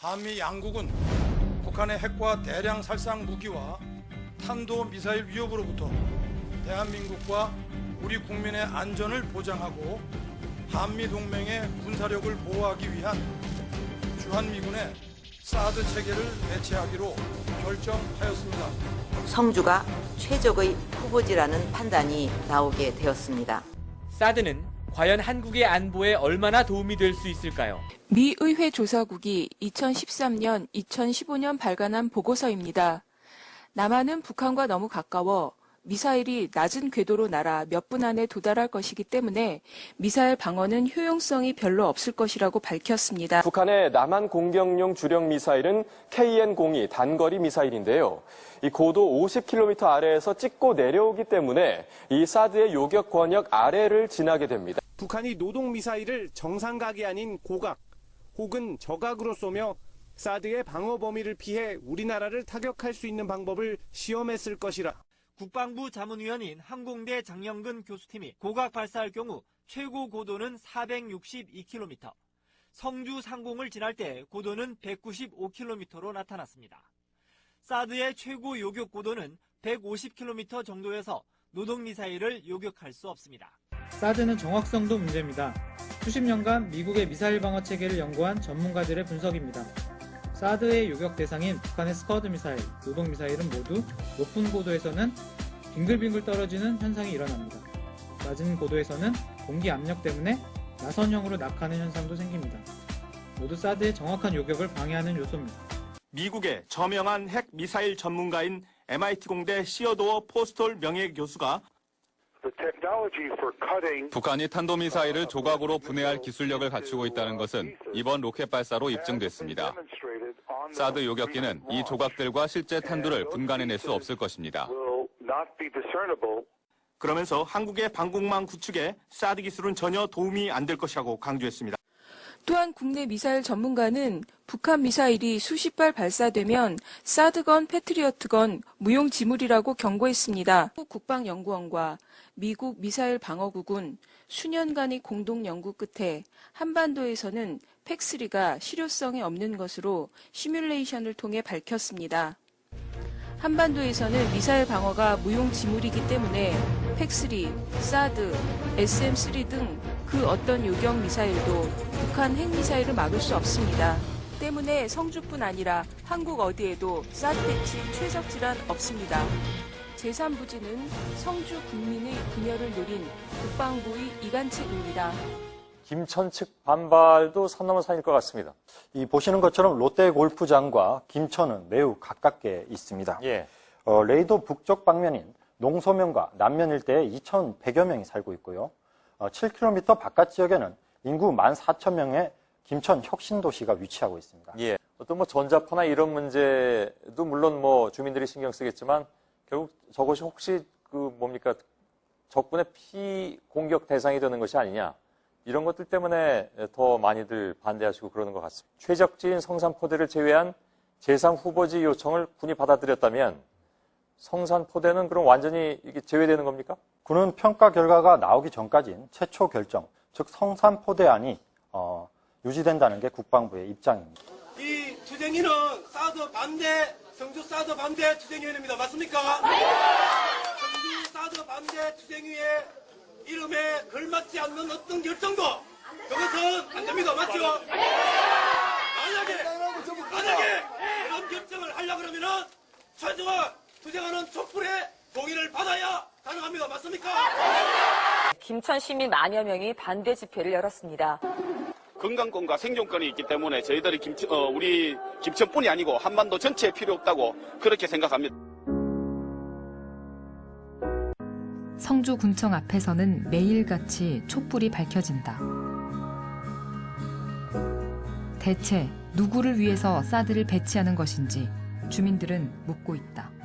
한미 양국은 북한의 핵과 대량 살상 무기와 탄도 미사일 위협으로부터 대한민국과 우리 국민의 안전을 보장하고 한미 동맹의 군사력을 보호하기 위한 주한미군의 사드 체계를 배치하기로 결정하였습니다. 성주가 최적의 후보지라는 판단이 나오게 되었습니다. 사드는 과연 한국의 안보에 얼마나 도움이 될 수 있을까요? 미 의회 조사국이 2013년, 2015년 발간한 보고서입니다. 남한은 북한과 너무 가까워 미사일이 낮은 궤도로 날아 몇 분 안에 도달할 것이기 때문에 미사일 방어는 효용성이 별로 없을 것이라고 밝혔습니다. 북한의 남한 공격용 주력 미사일은 KN-02 단거리 미사일인데요. 이 고도 50km 아래에서 찍고 내려오기 때문에 이 사드의 요격 권역 아래를 지나게 됩니다. 북한이 노동 미사일을 정상각이 아닌 고각 혹은 저각으로 쏘며 사드의 방어 범위를 피해 우리나라를 타격할 수 있는 방법을 시험했을 것이라 국방부 자문위원인 항공대 장영근 교수팀이 고각 발사할 경우 최고 고도는 462km, 성주 상공을 지날 때 고도는 195km로 나타났습니다. 사드의 최고 요격 고도는 150km 정도여서 노동 미사일을 요격할 수 없습니다. 사드는 정확성도 문제입니다. 수십 년간 미국의 미사일 방어 체계를 연구한 전문가들의 분석입니다. 사드의 요격 대상인 북한의 스커드 미사일, 노동 미사일은 모두 높은 고도에서는 빙글빙글 떨어지는 현상이 일어납니다. 낮은 고도에서는 공기 압력 때문에 나선형으로 낙하는 현상도 생깁니다. 모두 사드의 정확한 요격을 방해하는 요소입니다. 미국의 저명한 핵 미사일 전문가인 MIT 공대 시어도어 포스톨 명예 교수가 북한이 탄도미사일을 조각으로 분해할 기술력을 갖추고 있다는 것은 이번 로켓 발사로 입증됐습니다. 사드 요격기는 이 조각들과 실제 탄두를 분간해낼 수 없을 것입니다. 그러면서 한국의 방공망 구축에 사드 기술은 전혀 도움이 안 될 것이라고 강조했습니다. 또한 국내 미사일 전문가는 북한 미사일이 수십 발 발사되면 사드건 패트리어트건 무용지물이라고 경고했습니다. 국방연구원과 미국 미사일 방어국은 수년간의 공동 연구 끝에 한반도에서는 팩3가 실효성이 없는 것으로 시뮬레이션을 통해 밝혔습니다. 한반도에서는 미사일 방어가 무용지물이기 때문에 팩3, 사드, SM3 등 그 어떤 요격 미사일도 북한 핵미사일을 막을 수 없습니다. 때문에 성주뿐 아니라 한국 어디에도 사드 배치 최적 질환 없습니다. 제3부지는 성주 국민의 분열을 노린 국방부의 이간책입니다. 김천 측 반발도 산 넘어 산일 것 같습니다. 이 보시는 것처럼 롯데 골프장과 김천은 매우 가깝게 있습니다. 예. 어, 레이도 북쪽 방면인 농소면과 남면 일대에 2,100여 명이 살고 있고요. 어, 7km 바깥 지역에는 인구 14,000명의 김천 혁신도시가 위치하고 있습니다. 예. 어떤 뭐 전자포나 이런 문제도 물론 뭐 주민들이 신경 쓰겠지만 결국 저것이 혹시 그 뭡니까 적군의 피 공격 대상이 되는 것이 아니냐. 이런 것들 때문에 더 많이들 반대하시고 그러는 것 같습니다. 최적지인 성산포대를 제외한 제3 후보지 요청을 군이 받아들였다면 성산포대는 그럼 완전히 이게 제외되는 겁니까? 군은 평가 결과가 나오기 전까지는 최초 결정, 즉 성산포대안이 어, 유지된다는 게 국방부의 입장입니다. 이 투쟁이는 사드 반대 성주 사드 반대 투쟁위원회입니다. 맞습니까? 성주 사드 반대 투쟁위의 이름에 걸맞지 않는 어떤 결정도 그것은 안 됩니다. 맞죠? 만약에 만약에 그런 결정을 하려 그러면은 최종화 투쟁하는 촛불의 동의를 받아야 가능합니다. 맞습니까? 김천 시민 만여 명이 반대 집회를 열었습니다. 건강권과 생존권이 있기 때문에 저희들이 김천, 어, 우리 김천뿐이 아니고 한반도 전체에 필요 없다고 그렇게 생각합니다. 성주 군청 앞에서는 매일같이 촛불이 밝혀진다. 대체 누구를 위해서 사드를 배치하는 것인지 주민들은 묻고 있다.